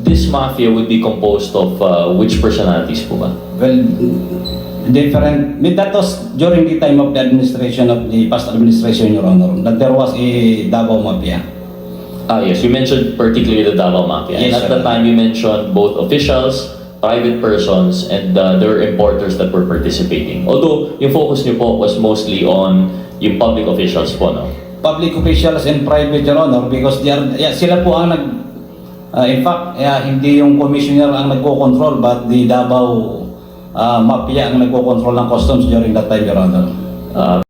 This mafia would be composed of uh, which personalities po ba? Well, different. That was during the time of the administration of the past administration, Your Honor, that there was a Davao Mafia. Ah, yes. You mentioned particularly the Davao Mafia. and Yes, at sir. the time, you mentioned both officials, private persons, and uh, there were importers that were participating. Although, yung focus niyo po was mostly on yung public officials po, no? Public officials and private, Your Honor, because they are, yeah, sila po ang nag, uh, in fact, yeah, hindi yung commissioner ang nagko-control, but the Davao uh, Mafia ang nagko-control ng customs during that time, Your Honor. Uh,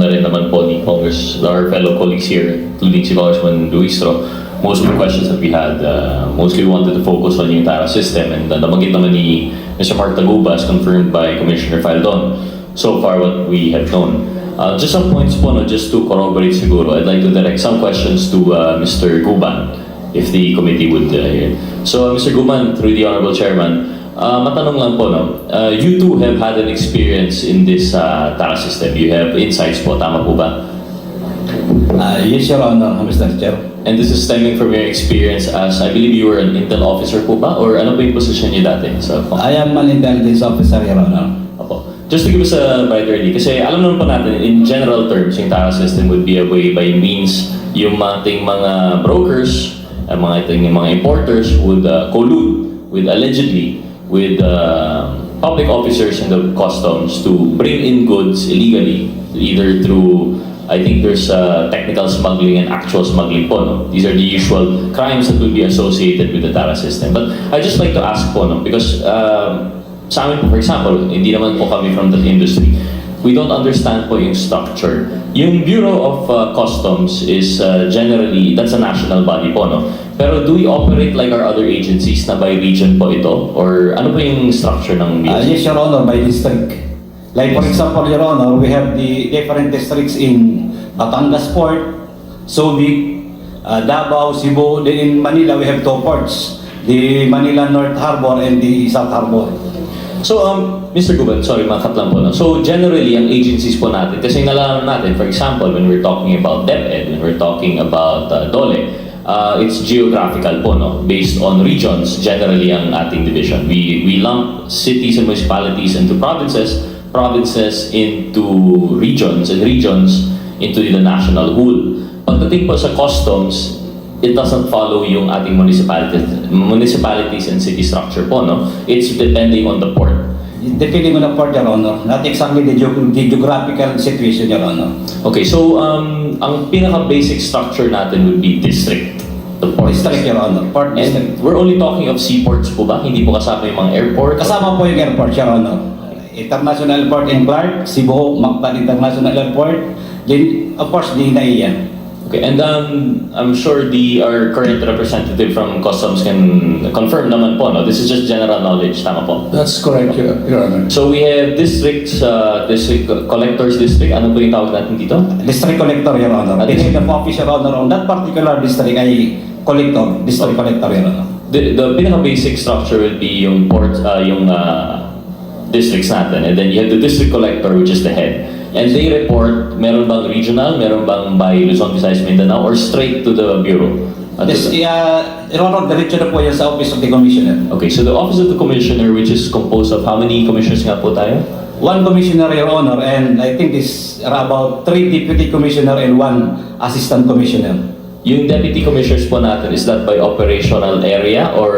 na rin naman po ni Congress, our fellow colleagues here, including si Congressman Luistro, most of the questions that we had, uh, mostly wanted to focus on yung TARA system and uh, nabanggit naman ni Mr. Mark Taguba as confirmed by Commissioner Faldon so far what we have known. Uh, just some points po, no, just to corroborate siguro, I'd like to direct some questions to uh, Mr. Guban if the committee would uh, hear. So, Mr. Guban, through the Honorable Chairman, uh, matanong lang po, no? Uh, you too have had an experience in this uh, TARA system. You have insights po, tama po ba? Uh, yes, Your Honor, Mr. Chair. And this is stemming from your experience as, I believe you were an intel officer po ba? Or ano po yung position niyo dati? So, I am an intelligence officer, Your Honor. Just to give us a brighter idea, kasi alam naman po natin, in general terms, yung TARA system would be a way by means yung ating mga brokers, ang mga ating mga importers would uh, collude with allegedly with uh, public officers in the customs to bring in goods illegally, either through I think there's uh, technical smuggling and actual smuggling po. No? These are the usual crimes that would be associated with the TARA system. But I just like to ask po, no? because um, sa amin for example, hindi naman po kami from that industry. We don't understand po yung structure. Yung Bureau of uh, Customs is uh, generally, that's a national body po, no? Pero do we operate like our other agencies na by region po ito? Or ano po yung structure ng Uh, BSC? yes, Your Honor, by district. Like for example, Your Honor, we have the different districts in Batangas Port, Subic, uh, Davao, Cebu. Then in Manila, we have two ports. The Manila North Harbor and the South Harbor. So, um, Mr. Guban, sorry, makat lang po. No? So, generally, ang agencies po natin, kasi nalaman natin, for example, when we're talking about DepEd, when we're talking about uh, DOLE, uh, it's geographical po, no? Based on regions, generally, ang ating division. We, we lump cities and municipalities into provinces, provinces into regions, and regions into the national whole. Pagdating po sa customs, it doesn't follow yung ating municipalities, municipalities and city structure po, no? It's depending on the port. Depending on the port, Your Honor. Not exactly the, geo- the geographical situation, Your Honor. Okay, so um, ang pinaka-basic structure natin would be district. The port District, Your Honor. Port district. And we're only talking of seaports po ba? Hindi po kasama yung mga airport? Kasama po yung airport, Your Honor. International Airport in Clark, Cebu, Mactan International Airport, then, of course, the NAIA. Okay, and um, I'm sure the our current representative from Customs can confirm naman po, no? This is just general knowledge, tama po? That's correct, Your Your Honor. So we have districts, uh, district collectors district, ano po yung tawag natin dito? District Collector, Your Honor. The head of office, Your Honor, on that particular district ay collector, district collector, Your Honor. The, the pinaka-basic structure will be yung port, uh, yung uh, districts natin. And then you have the district collector, which is the head. And they report, meron bang regional, meron bang by Luzon, Visayas, Mindanao, or straight to the Bureau? At Yes, the- uh, Honor, diretso na po yan sa office of the Commissioner. Okay, so the Office of the Commissioner, which is composed of how many commissioners nga po tayo? One Commissioner, Your Honor, and I think this are about three Deputy Commissioner and one Assistant Commissioner. Yung deputy commissioners po natin, is that by operational area or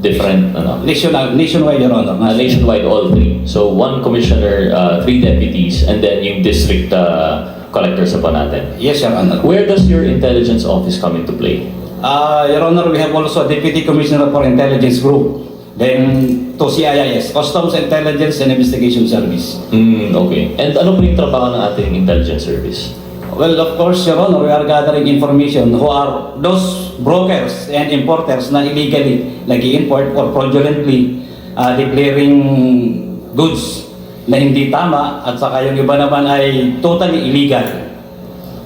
different, ano? National, nationwide, Your Honor. Uh, nationwide, all three. So one commissioner, uh, three deputies, and then yung district uh, collectors na po natin. Yes, Your Honor. Where does your intelligence office come into play? Uh, Your Honor, we have also a Deputy Commissioner for Intelligence Group. Then, to CIIS, Customs Intelligence and Investigation Service. Mm, okay. And ano po yung trabaho ng ating intelligence service? Well, of course, Your Honor, we are gathering information who are those brokers and importers na illegally nag-import or fraudulently uh, declaring goods na hindi tama at saka yung iba naman ay totally illegal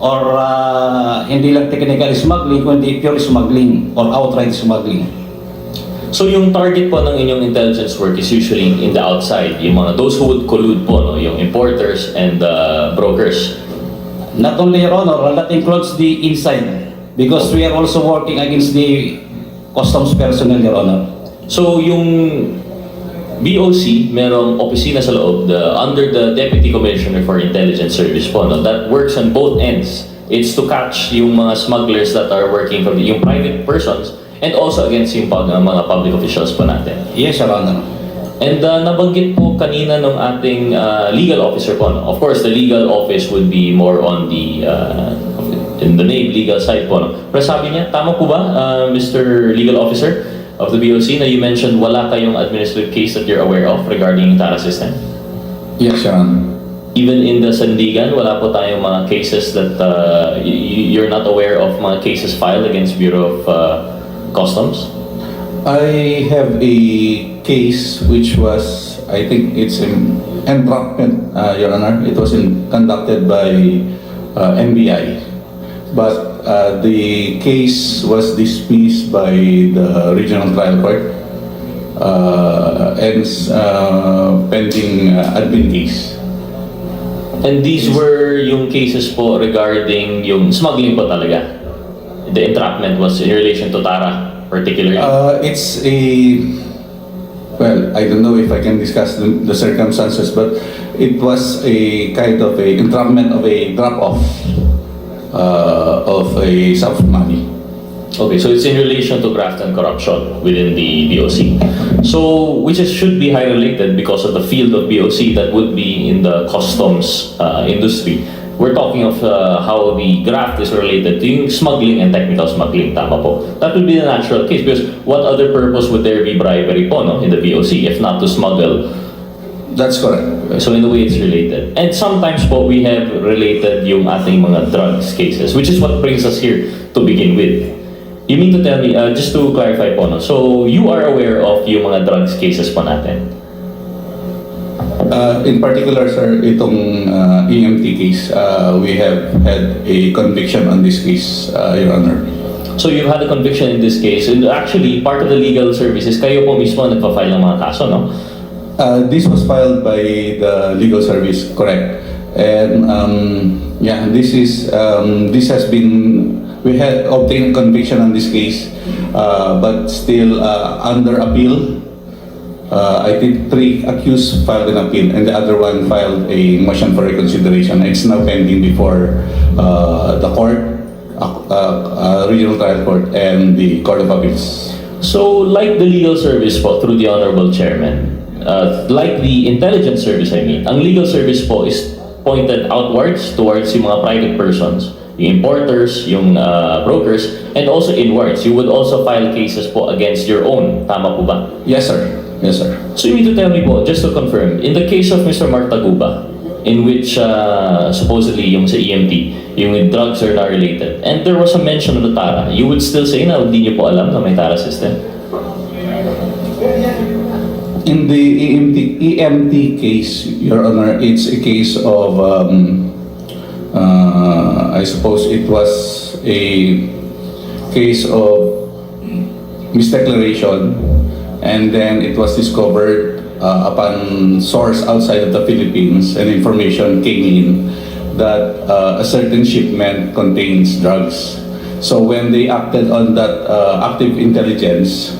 or uh, hindi lang technical smuggling kundi pure smuggling or outright smuggling. So yung target po ng inyong intelligence work is usually in the outside, yung mga those who would collude po, no? yung importers and uh, brokers. Not only Your Honor, that includes the inside. Because we are also working against the customs personnel, Your Honor. So yung BOC, merong opisina sa loob the, under the Deputy Commissioner for Intelligence Service po, no, that works on both ends. It's to catch yung mga smugglers that are working from the, yung private persons and also against yung pag, uh, mga public officials po natin. Yes, Your Honor. And uh, nabanggit po kanina ng ating uh, legal officer po. No? Of course, the legal office would be more on the, uh, in the name, legal side po. No? Pero sabi niya, tama po ba, uh, Mr. Legal Officer of the BOC, na you mentioned wala kayong administrative case that you're aware of regarding Tara system? Yes, Your Honor. Even in the Sandigan, wala po tayong mga cases that uh, you're not aware of mga cases filed against Bureau of uh, Customs? I have a case which was, I think it's an entrapment, uh, Your Honor. It was in, conducted by uh, NBI. But uh, the case was dismissed by the regional trial court uh, and uh, pending uh, admin case. And these were yung cases po regarding yung smuggling po talaga. The entrapment was in relation to Tara particularly. Uh, it's a well, I don't know if I can discuss the, the circumstances, but it was a kind of a entrapment of a drop off uh, of a sum of money. okay, so it's in relation to graft and corruption within the BOC. So, which is, should be high related because of the field of BOC that would be in the customs uh, industry. We're talking of uh, how the graft is related to yung smuggling and technical smuggling, tama po. That would be the natural case because what other purpose would there be bribery po no, in the BOC if not to smuggle That's correct. So in a way, it's related. And sometimes po, we have related yung ating mga drugs cases, which is what brings us here to begin with. You mean to tell me, uh, just to clarify po, no? so you are aware of yung mga drugs cases po natin? Uh, in particular, sir, itong uh, EMT case, uh, we have had a conviction on this case, uh, Your Honor. So you've had a conviction in this case, and actually, part of the legal services, kayo po mismo nagpa-file ng mga kaso, no? Uh, this was filed by the legal service, correct? And um, yeah, this is um, this has been we had obtained conviction on this case, uh, but still uh, under appeal. Uh, I think three accused filed an appeal, and the other one filed a motion for reconsideration. It's now pending before uh, the court, uh, uh, regional trial court, and the court of appeals. So, like the legal service po, through the Honorable Chairman, uh, like the intelligence service, I mean, ang legal service po is pointed outwards towards yung mga private persons, yung importers, yung uh, brokers, and also inwards. You would also file cases po against your own. Tama po ba? Yes, sir. Yes, sir. So you mean to tell me po, just to confirm, in the case of Mr. Mark Taguba, in which uh, supposedly yung sa EMT, yung with drugs are not related, and there was a mention of the TARA, you would still say na hindi niyo po alam na may TARA system? In the EMT, EMT case, Your Honor, it's a case of, um, uh, I suppose it was a case of misdeclaration, and then it was discovered uh, upon source outside of the Philippines, and information came in that uh, a certain shipment contains drugs. So when they acted on that uh, active intelligence,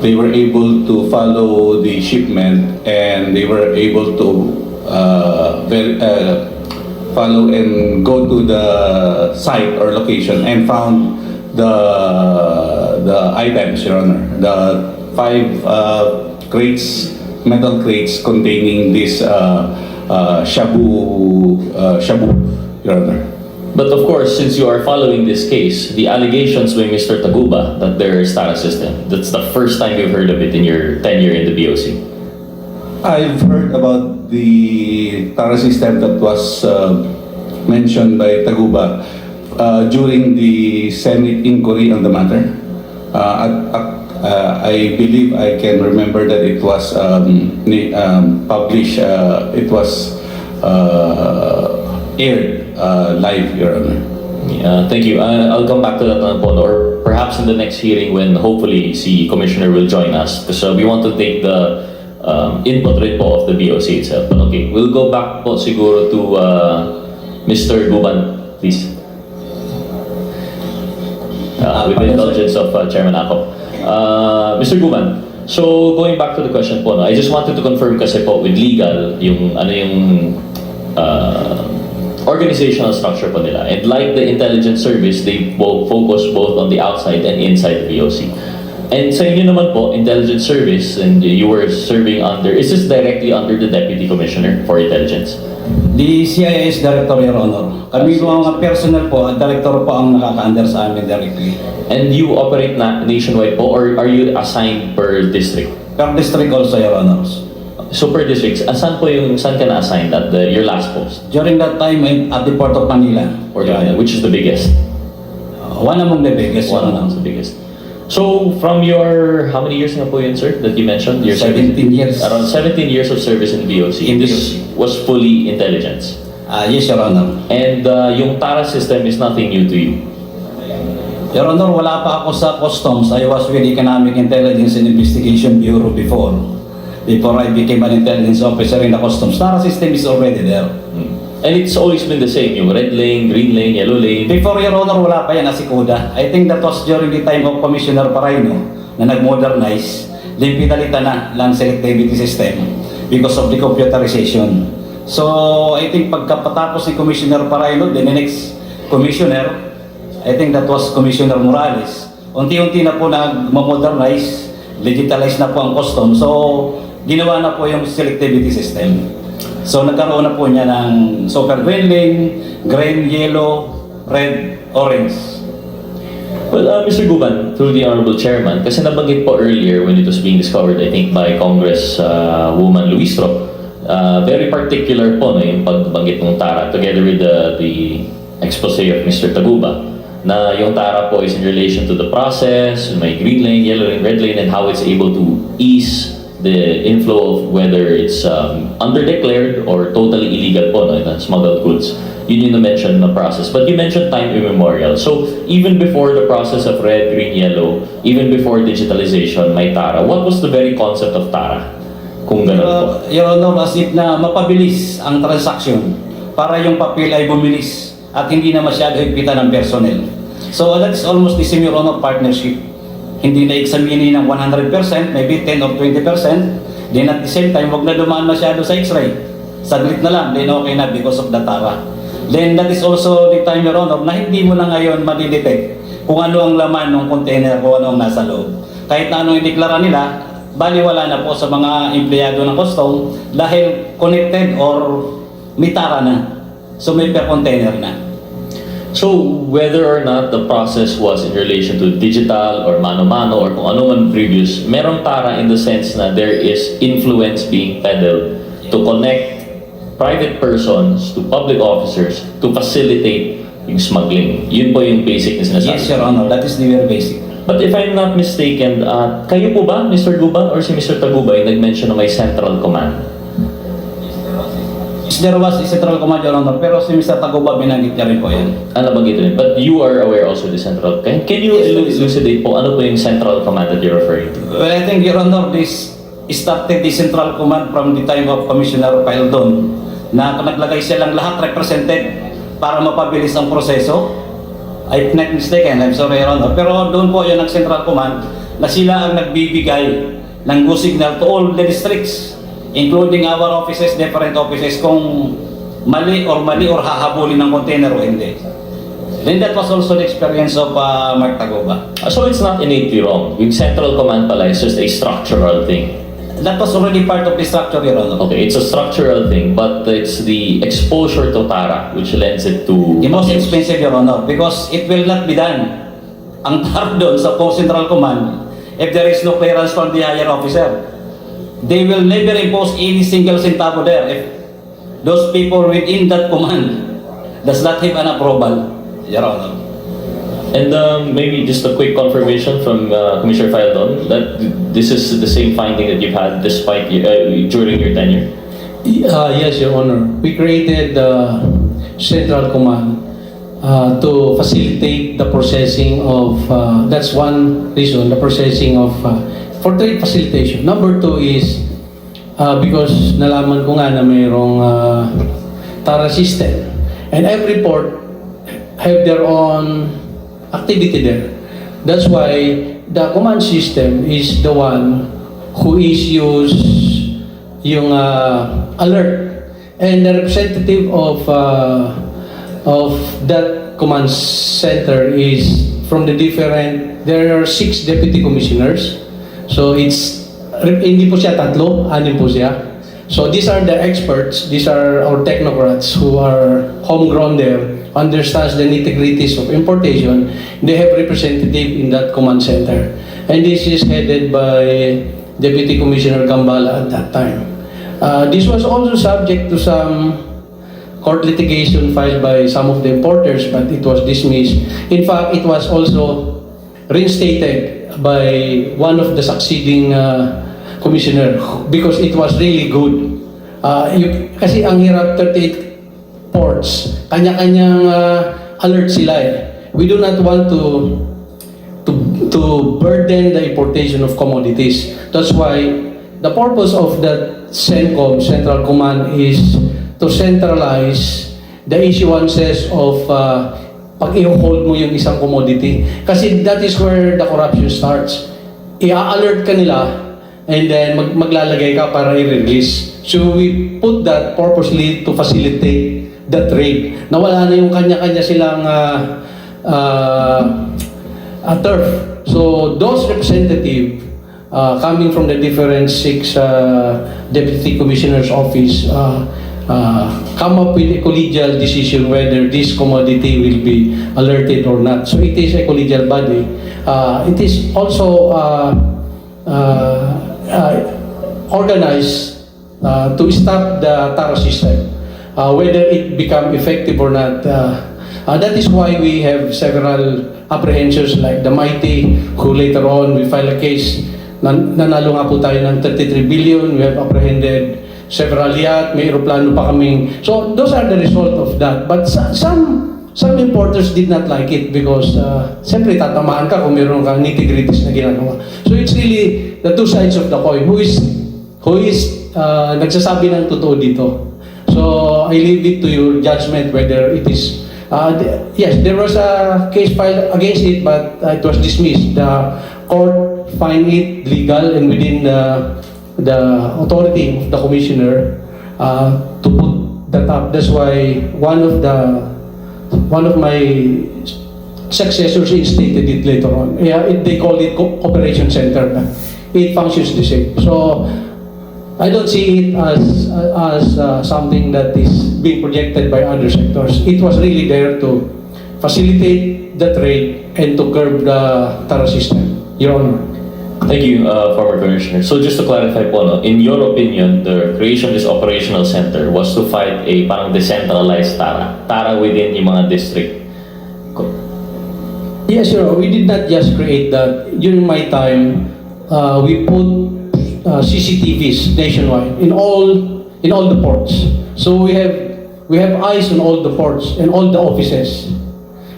they were able to follow the shipment and they were able to uh, ver- uh, follow and go to the site or location and found the the items, Your Honor, the five uh, crates, metal crates containing this uh, uh, shabu uh, shabu, Your Honor. But of course, since you are following this case, the allegations by Mr. Taguba that there is TARA system, that's the first time you've heard of it in your tenure in the BOC. I've heard about the TARA system that was uh, mentioned by Taguba uh, during the Senate inquiry on the matter. Uh, at, at, uh, I believe I can remember that it was um, ni- um, published, uh, it was uh, aired uh, live, Your Honor. Yeah, thank you. Uh, I'll come back to that na po, or perhaps in the next hearing when hopefully si Commissioner will join us because uh, we want to take the um, input rin po of the BOC itself. But okay, we'll go back po siguro to uh, Mr. Guban, please. uh, with the Ah, indulgence of uh, Chairman Ako. Uh, Mr. Guman, so going back to the question po, no, I just wanted to confirm kasi po with legal, yung ano yung uh, organizational structure po nila. And like the intelligence service, they both focus both on the outside and inside the VOC. And sa inyo naman po, intelligence service, and you were serving under, is this directly under the Deputy Commissioner for Intelligence? The CIS Director, Your Honor. Kami po mga personnel po, at Director po ang nakaka-under sa amin directly. And you operate na nationwide po, or are you assigned per district? Per district also, Your Honors. So per districts, asan po yung, saan ka na-assigned at the, your last post? During that time at the Port of Manila, Or Your which is the biggest? One among the biggest, Your One Honor. of the biggest. So from your, how many years nga po yun, sir, that you mentioned? Your 17 years. Around 17 years of service in BOC. In This was fully intelligence. Ah, yes, Your Honor. And uh, yung TARA system is nothing new to you. Your Honor, wala pa ako sa customs. I was with Economic Intelligence and Investigation Bureau before. Before I became an intelligence officer in the customs. Tara system is already there. And it's always been the same, yung red lane, green lane, yellow lane. Before Your Honor, wala pa yan asikuda. I think that was during the time of Commissioner Paraino na nag-modernize. Then pinalitan na lang selectivity system because of the computerization. So, I think pagkapatapos ni Commissioner Paraino, the next Commissioner, I think that was Commissioner Morales. Unti-unti na po nag-modernize, digitalize na po ang custom. So, ginawa na po yung selectivity system. So, nagkaroon na po niya ng super green lane, green, yellow, red, orange. Well, uh, Mr. Guban, through the Honorable Chairman, kasi nabanggit po earlier when it was being discovered, I think, by Congress uh, woman Luistro, uh, very particular po no, yung pagbanggit ng TARA together with the, the expose of Mr. Taguba na yung TARA po is in relation to the process, may green lane, yellow lane, red lane, and how it's able to ease the inflow of whether it's um, underdeclared or totally illegal po, no, smuggled goods. Yun yung na-mention na process. But you mentioned time immemorial. So, even before the process of red, green, yellow, even before digitalization, may TARA. What was the very concept of TARA? Kung ganun po. Uh, Your Honor, as na mapabilis ang transaction para yung papel ay bumilis at hindi na masyado higpitan ng personnel. So that is almost the same, Your partnership. Hindi na examine ng 100%, maybe 10 or 20%. Then at the same time, wag na dumaan masyado sa x-ray. Saglit na lang, then okay na because of the TARA. Then that is also the time, Your Honor, na hindi mo na ngayon madidetect kung ano ang laman ng container, kung ano ang nasa loob. Kahit na anong ideklara nila, baliwala na po sa mga empleyado ng custom dahil connected or may tara na. So may per container na. So, whether or not the process was in relation to digital or mano-mano or kung ano man previous, merong tara in the sense na there is influence being peddled to connect private persons to public officers to facilitate yung smuggling. Yun po yung basic na sinasabi. Yes, Your Honor, that is the very basic. But if I'm not mistaken, uh, kayo po ba, Mr. Guba, or si Mr. Taguba, yung nag-mention na may central command? There was a central command, Your Honor, pero si Mr. Taguba binanggit niya rin po yan. Ano nabanggit rin? But you are aware also the central. Can, can you Yes, yes. elucidate po ano po yung central command that you're referring to? Well, I think, Your Honor, this started the central command from the time of Commissioner Paildon na naglagay silang lahat represented para mapabilis ang proseso. I'm not mistaken, I'm sorry, Your Honor. Pero doon po yun ang central command na sila ang nagbibigay ng go signal to all the districts, including our offices, different offices, kung mali or mali or hahabulin ng container o hindi. Then that was also the experience of uh, Mark Tagoba. Uh, So it's not innately wrong. Yung central command pala is just a structural thing. That was already part of the structure, Your Honor. Okay, it's a structural thing, but it's the exposure to TARA which lends it to... The most expensive, Your Honor, because it will not be done. Ang tar doon sa post central command, if there is no clearance from the higher officer, they will never impose any single centavo there if those people within that command does not have an approval, Your Honor. And um, maybe just a quick confirmation from uh, Commissioner Fayaldon that this is the same finding that you've had despite uh, during your tenure. Uh, yes, Your Honor. We created the Central Command uh, to facilitate the processing of, uh, that's one reason, the processing of, uh, for trade facilitation. Number two is, uh, because nalaman ko nga na mayroong uh, TARA system. And every port have their own activity there. That's why the command system is the one who issues yung uh, alert. And the representative of uh, of that command center is from the different, there are six deputy commissioners. So it's, hindi po siya tatlo, anim po siya. So these are the experts, these are our technocrats who are homegrown there, understands the nitty-gritties of importation. They have representative in that command center. And this is headed by Deputy Commissioner Gambala at that time. Uh, this was also subject to some court litigation filed by some of the importers, but it was dismissed. In fact, it was also reinstated by one of the succeeding uh, commissioner because it was really good. Uh, you, kasi ang hirap 38 ports, kanya-kanyang uh, alert sila eh. We do not want to to to burden the importation of commodities. That's why the purpose of that CENTCOM, Central Command, is to centralize the issuances of uh, pag i-hold mo yung isang commodity. Kasi that is where the corruption starts. I-alert ka nila and then mag maglalagay ka para i-release. So we put that purposely to facilitate the trade. Nawala na yung kanya-kanya silang uh, uh, uh, turf. So those representative uh, coming from the different six uh, deputy commissioners office uh, uh, come up with a collegial decision whether this commodity will be alerted or not. So it is a collegial body. Uh, it is also uh, uh, uh, organized uh, to stop the TARA system. Uh, whether it become effective or not, uh, uh, that is why we have several apprehensions like the Mighty, who later on we file a case, nan nanalo nga po tayo ng 33 billion, we have apprehended several yacht, may aeroplano pa kaming. So those are the result of that. But some some importers did not like it because uh, siyempre tatamaan ka kung meron kang nitty-gritties na ginagawa. So it's really the two sides of the coin. Who is who is uh, nagsasabi ng totoo dito? So I leave it to your judgment whether it is uh, th- yes, there was a case filed against it, but uh, it was dismissed. The court find it legal and within the the authority of the commissioner uh, to put that up. That's why one of the one of my successors instated it later on. Yeah, it, they call it co- cooperation center. It functions the same. So I don't see it as as uh, something that is being projected by other sectors. It was really there to facilitate the trade and to curb the TARA system. Your Honor. Thank you, uh, former Commissioner. So just to clarify po, no, in your opinion, the creation of this operational center was to fight a parang decentralized TARA. TARA within yung mga district. Yes, sir. We did not just create that. During my time, uh, we put uh, CCTVs nationwide in all in all the ports. So we have we have eyes on all the ports and all the offices.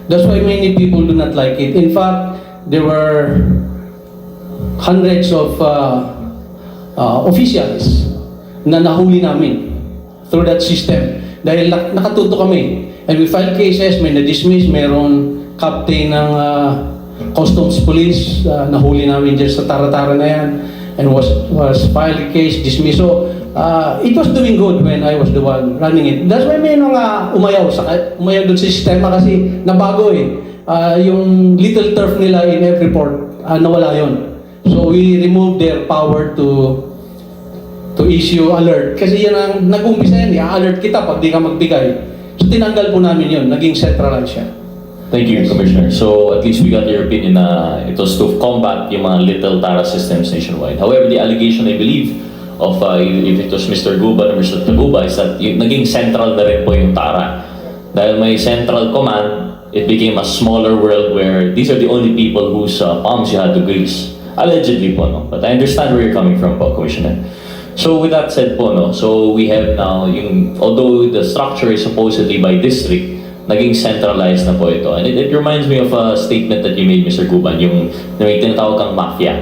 That's why many people do not like it. In fact, there were hundreds of uh, uh, officials na nahuli namin through that system. Dahil nak- nakatuto kami. And we filed cases, may na-dismiss, meron captain ng uh, customs police, uh, nahuli namin dyan sa tara-tara na yan. And was was filed case, dismissed. So, uh, it was doing good when I was the one running it. That's why may mga umayaw, sa, umayaw doon sa sistema kasi nabago eh. Uh, yung little turf nila in every port, uh, nawala yon. So we removed their power to to issue alert. Kasi yan ang nag-umpisa yan, i-alert kita pag di ka magbigay. So tinanggal po namin yun, naging centralized siya. Thank you, Commissioner. So at least we got your opinion na it was to combat yung mga little TARA systems nationwide. However, the allegation, I believe, of uh, if it was Mr. Guba or Mr. Taguba is that yung, naging central na rin po yung TARA. Dahil may central command, it became a smaller world where these are the only people whose uh, palms you had to grease. Allegedly po, no? But I understand where you're coming from po, Commissioner. So with that said po, no, so we have now, yung, although the structure is supposedly by district, naging centralized na po ito. And it, it reminds me of a statement that you made, Mr. Guban, yung na may tinatawag kang mafia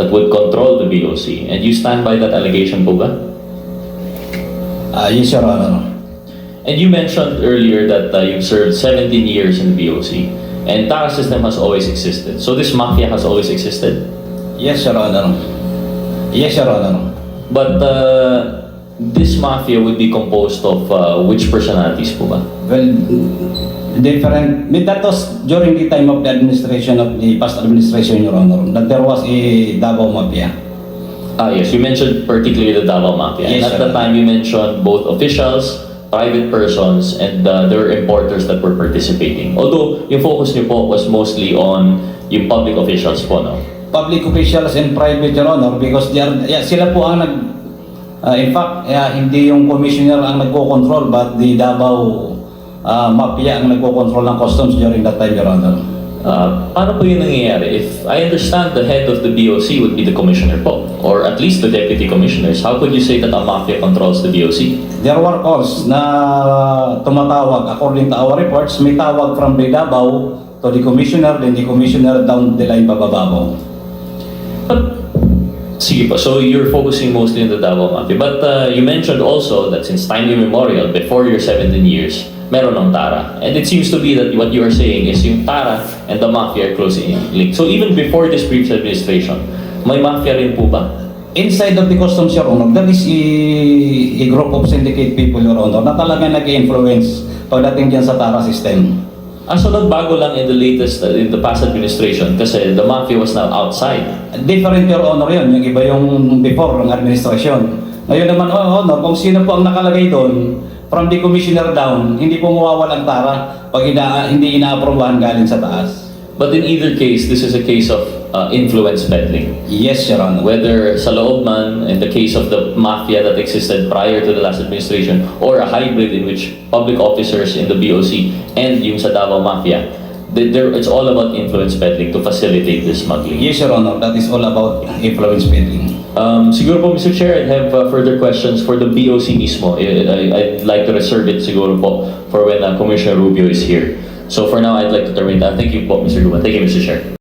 that would control the BOC. And you stand by that allegation po ba? Ah, yes, Your Honor. And you mentioned earlier that uh, you've served 17 years in the BOC. And Tara system has always existed. So this mafia has always existed. Yes, Your Honor. Yes, Your Honor. But uh, this mafia would be composed of uh, which personalities po ba? Well, different. That was during the time of the administration of the past administration, Your Honor, that there was a Davao Mafia. Ah yes, you mentioned particularly the Davao Mafia. Yes, and at sir. the time you mentioned both officials, private persons, and uh, there were importers that were participating. Although yung focus niyo po was mostly on yung public officials po, no? Public officials and private, Your Honor, because they are, yeah, sila po ang nag... uh, in fact, yeah, hindi yung commissioner ang nagko-control, but the Davao uh, Mafia ang nagko-control ng customs during that time, Your Honor. Uh, paano po yun nangyayari? If I understand the head of the BOC would be the commissioner po, or at least the deputy commissioners, how could you say that a mafia controls the BOC? There were calls na tumatawag. According to our reports, may tawag from the Davao to the commissioner, then the commissioner down the line pabababaw. But, sige po, so you're focusing mostly on the Davao Mafia. But uh, you mentioned also that since time immemorial, before your 17 years, meron ng Tara. And it seems to be that what you are saying is yung Tara and the Mafia are closely linked. So even before this previous administration, may Mafia rin po ba? Inside of the customs, Your Honor, there is a, a group of syndicate people, Your Honor, na talaga nag-influence pagdating dyan sa TARA system. Ah, so nagbago lang in the latest, uh, in the past administration kasi the Mafia was now outside. Different, Your Honor, yun. Yung iba yung before ng administration. Ngayon naman, oh, Honor, kung sino po ang nakalagay doon, from the commissioner down, hindi po mawawalang TARA pag ina, hindi inaaprobahan galing sa taas. But in either case, this is a case of uh, influence peddling. Yes, Your Honor. Whether sa loob man, in the case of the mafia that existed prior to the last administration, or a hybrid in which public officers in the BOC and yung sa Davao Mafia, it's all about influence peddling to facilitate this smuggling. Yes, Your Honor. That is all about influence peddling. Um, siguro po, Mr. Chair, I'd have uh, further questions for the BOC mismo. I, I- I'd like to reserve it siguro po for when uh, Commissioner Rubio is here. So for now, I'd like to terminate that. Thank you po, Mr. Luma. Thank you, Mr. Chair.